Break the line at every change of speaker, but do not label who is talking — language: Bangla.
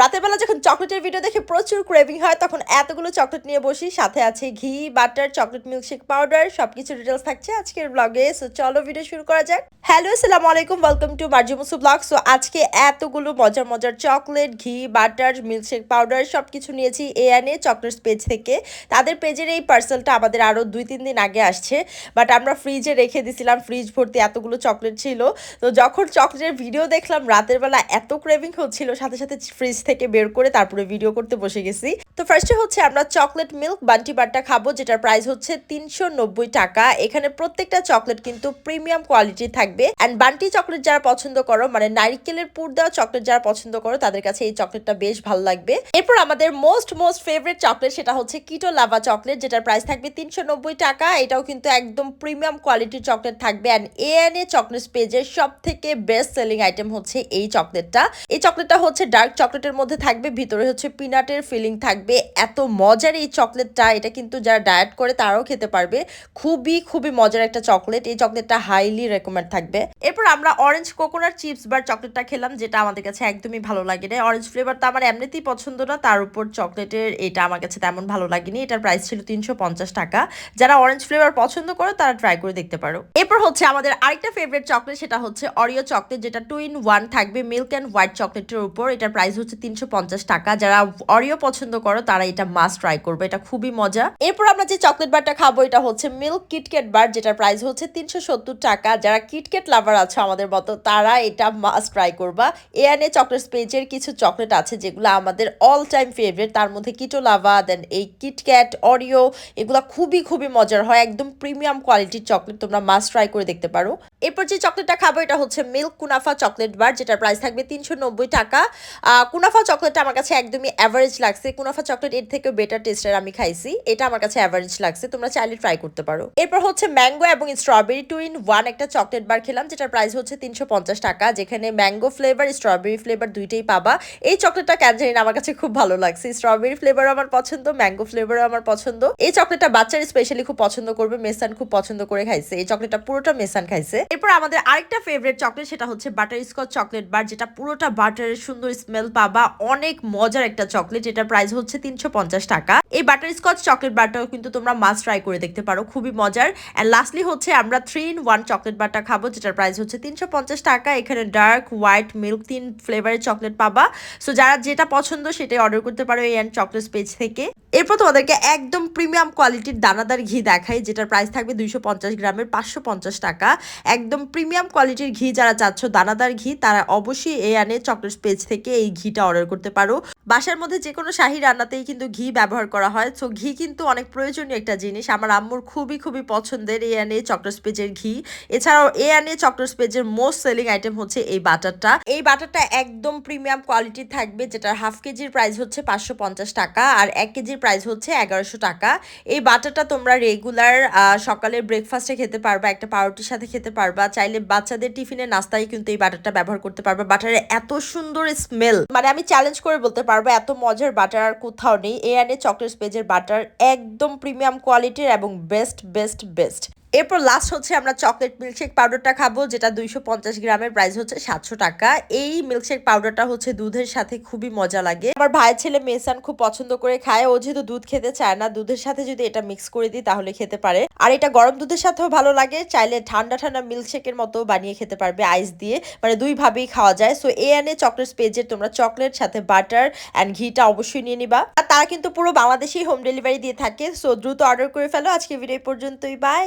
রাতের বেলা যখন চকলেটের ভিডিও দেখে প্রচুর ক্রেভিং হয়, তখন এতগুলো চকলেট নিয়ে বসি। সাথে আছে ঘি বাটার চকলেট মিল্কশেক পাউডার সবকিছু ডিটেলস থাকছে আজকের ব্লগে সো চলো ভিডিও শুরু করা যাক। হ্যালো আসসালামু আলাইকুম ওয়েলকাম টু মার্জিমুসু ব্লগ সো আজকে এতগুলো মজার মজার চকলেট ঘি বাটার মিল্কশেক পাউডার সবকিছু নিয়েছি এআনে চকলেটস পেজ থেকে। তাদের পেজের এই পার্সেলটা আমাদের আরও দুই, তিন দিন আগে আসছে। বাট আমরা ফ্রিজে রেখে দিছিলাম ফ্রিজ ভর্তি এতগুলো চকলেট ছিল। তো যখন চকলেটের ভিডিও দেখলাম, রাতের বেলা এত ক্রেভিং হচ্ছিল, সাথে সাথে ফ্রিজ থেকে বের করে তারপরে ভিডিও করতে বসে গেছি। তো ফার্স্টে হচ্ছে আমরা চকলেট মিল্ক বান্টি বারটা খাব, যেটার প্রাইস হচ্ছে তিনশো নব্বই টাকা। এখানে প্রত্যেকটা চকলেট কিন্তু প্রিমিয়াম কোয়ালিটি থাকবে। অ্যান্ড বান্টি চকলেট যারা পছন্দ করো মানে নারিকেলের পুর দেওয়া চকলেট যারা পছন্দ করো, তাদের কাছে এই চকলেটটা বেশ ভালো লাগবে। এরপর আমাদের মোস্ট মোস্ট ফেভারিট চকলেট সেটা হচ্ছে কিটো লাভা চকলেট যেটার প্রাইস থাকবে তিনশো নব্বই টাকা। এটাও কিন্তু একদম প্রিমিয়াম কোয়ালিটির চকলেট থাকবে। And A N A chocolate পেজের সব থেকে বেস্ট সেলিং আইটেম হচ্ছে এই চকলেটটা এই চকলেটটা হচ্ছে ডার্ক চকলেটের মধ্যে থাকবে, ভিতরে হচ্ছে পিনাটের ফিলিং থাকবে। এত মজার এই চকলেটটা, এটা কিন্তু যারা ডায়েট করে তারাও খেতে পারবে। খুবই খুবই মজার একটা চকলেট। এই চকলেটটা হাইলি রেকমেন্ড থাকবে। এরপর আমরা অরেঞ্জ কোকোনাট চিপস বার চকলেটটা খেলাম, যেটা আমাদের কাছে একদমই ভালো লাগে না অরেঞ্জ ফ্লেভারটা আমার এমনিতেই পছন্দ না, তার উপর চকলেটের এটা আমার কাছে তেমন ভালো লাগেনি। এটার প্রাইস ছিল তিনশো পঞ্চাশ টাকা। যারা অরেঞ্জ ফ্লেভার পছন্দ করো, তারা ট্রাই করে দেখতে পারো। এরপর হচ্ছে আমাদের আরেকটা ফেভারিট চকলেট সেটা হচ্ছে অরিও চকলেট যেটা টু ইন ওয়ান থাকবে মিল্ক অ্যান্ড হোয়াইট চকলেটের উপর। এটার প্রাইস হচ্ছে তিনশো পঞ্চাশ টাকা। যারা অরিও পছন্দ করো, তারা এটা মাস্ট ট্রাই করবে। এটা খুবই মজা। এরপর আমরা যে চকলেট বারটা খাব, এটা হচ্ছে মিল্ক কিটকেট বার যেটার প্রাইস হচ্ছে তিনশো সত্তর টাকা। যারা কিটকেট লাভার আছে আমাদের মতো, তারা এটা মাস্ট ট্রাই করবা। এআনএ চকলেট পেজের কিছু চকলেট আছে যেগুলো আমাদের অল টাইম ফেভারিট তার মধ্যে কিটো লাভা দেন এই কিটক্যাট অরিও এগুলো খুবই খুবই মজার হয়, একদম প্রিমিয়াম কোয়ালিটির চকলেট তোমরা মাস্ট ট্রাই করে দেখতে পারো। এরপর যে চকলেটটা খাব, এটা হচ্ছে মিল্ক কুনাফা চকলেট বার যেটার প্রাইস থাকবে তিনশো নব্বই টাকা। কুনাফা চকলেটটা আমার কাছে একদমই অ্যাভারেজ লাগছে। কুনাফা চকলেট এর থেকে বেটার টেস্টের আমি খাইছি। এটা আমার কাছে অ্যাভারেজ লাগছে, তোমরা চাইলে ট্রাই করতে পারো। এরপর হচ্ছে ম্যাঙ্গো এবং স্ট্রবেরি টু ইন ওয়ান একটা চকলেট বার খেলাম যেটার প্রাইস হচ্ছে তিনশো পঞ্চাশ টাকা, যেখানে ম্যাঙ্গো ফ্লেভার স্ট্রবেরি ফ্লেভার দুইটাই পাবা। এই চকলেটটা কেন জানি আমার কাছে খুব ভালো লাগছে। স্ট্রবেরি ফ্লেভার আমার পছন্দ ম্যাঙ্গো ফ্লেভারও আমার পছন্দ। এই চকলেটটা বাচ্চারা স্পেশালি খুব পছন্দ করবে, মেসান খুব পছন্দ করে খাইছে। এই চকলেটটা পুরোটা মেসান খাইছে। এরপর আমাদের আরেকটা ফেভারিট চকলেট সেটা হচ্ছে বাটার স্কচ চকলেট বার যেটা পুরোটা বাটারের সুন্দর স্মেল পাবা। অনেক মজার একটা চকলেট এটার প্রাইস হচ্ছে তিনশো পঞ্চাশ টাকা। এই বাটার স্কচ চকলেট বারটাও কিন্তু তোমরা মাস্ট ট্রাই করে দেখতে পারো, খুবই মজার। অ্যান্ড লাস্টলি হচ্ছে আমরা থ্রি ইন ওয়ান চকলেট বারটা খাব, যেটার প্রাইস হচ্ছে তিনশো পঞ্চাশ টাকা, এখানে ডার্ক হোয়াইট মিল্ক তিন ফ্লেভারের চকলেট পাবা। সো যারা যেটা পছন্দ সেটাই অর্ডার করতে পারো এই অ্যান্ড চকলেট পেজ থেকে। এরপর তোমাদেরকে একদম প্রিমিয়াম কোয়ালিটির দানাদার ঘি দেখাই, যেটার প্রাইস থাকবে দুইশো পঞ্চাশ গ্রামের পাঁচশো পঞ্চাশ টাকা। একদম প্রিমিয়াম কোয়ালিটির ঘি যারা চাচ্ছ দানাদার ঘি, তারা অবশ্যই এই আনে চকলেট পেজ থেকে এই ঘিটা অর্ডার করতে পারো। বাসার মধ্যে যে কোনো শাহি রান্নাতেই কিন্তু ঘি ব্যবহার করা হয়। সো ঘি কিন্তু অনেক প্রয়োজনীয় একটা জিনিস। আমার আম্মুর খুবই খুবই পছন্দের এ আনে চকলেট পেজের ঘি। এছাড়াও এ আনে চকলেট পেজের মোস্ট সেলিং আইটেম হচ্ছে এই বাটারটা। এই বাটারটা একদম প্রিমিয়াম কোয়ালিটি থাকবে, যেটার হাফ কেজির প্রাইস হচ্ছে পাঁচশো পঞ্চাশ টাকা আর এক কেজির প্রাইস হচ্ছে এগারোশো টাকা। এই বাটারটা তোমরা রেগুলার সকালে ব্রেকফাস্টে খেতে পারবা, একটা পাউরুটির সাথে খেতে পারবা। চাইলে বাচ্চাদের টিফিনের নাস্তায় কিন্তু এই বাটারটা ব্যবহার করতে পারবা। বাটারের এত সুন্দর স্মেল মানে আমি চ্যালেঞ্জ করে বলতে পারব, এত মজার বাটার আর কোথাও নেই। এ আনে চকলেট পেজের বাটার একদম প্রিমিয়াম কোয়ালিটির এবং বেস্ট বেস্ট বেস্ট এরপর লাস্ট হচ্ছে আমরা চকলেট মিল্কশেক পাউডারটা খাব, যেটা দুইশো পঞ্চাশ গ্রামের প্রাইস হচ্ছে সাতশো টাকা। এই মিল্কশেক পাউডারটা হচ্ছে দুধের সাথে খুবই মজা লাগে। আমার ভাইয়ের ছেলে মেসান খুব পছন্দ করে খায়। ও যেহেতু দুধ খেতে চায় না, দুধের সাথে যদি এটা মিক্স করে দিই তাহলে খেতে পারে। আর এটা গরম দুধের সাথেও ভালো লাগে, চাইলে ঠান্ডা ঠান্ডা মিল্কশেকের মতো বানিয়ে খেতে পারবে আইস দিয়ে। মানে দুই ভাবেই খাওয়া যায়। সো এ এনে চকলেট পেজের তোমরা চকলেট সাথে বাটার অ্যান্ড ঘিটা অবশ্যই নিয়ে নিবা। আর তারা কিন্তু পুরো বাংলাদেশেই হোম ডেলিভারি দিয়ে থাকে। সো দ্রুত অর্ডার করে ফেলো। আজকে ভিডিও পর্যন্তই। বাই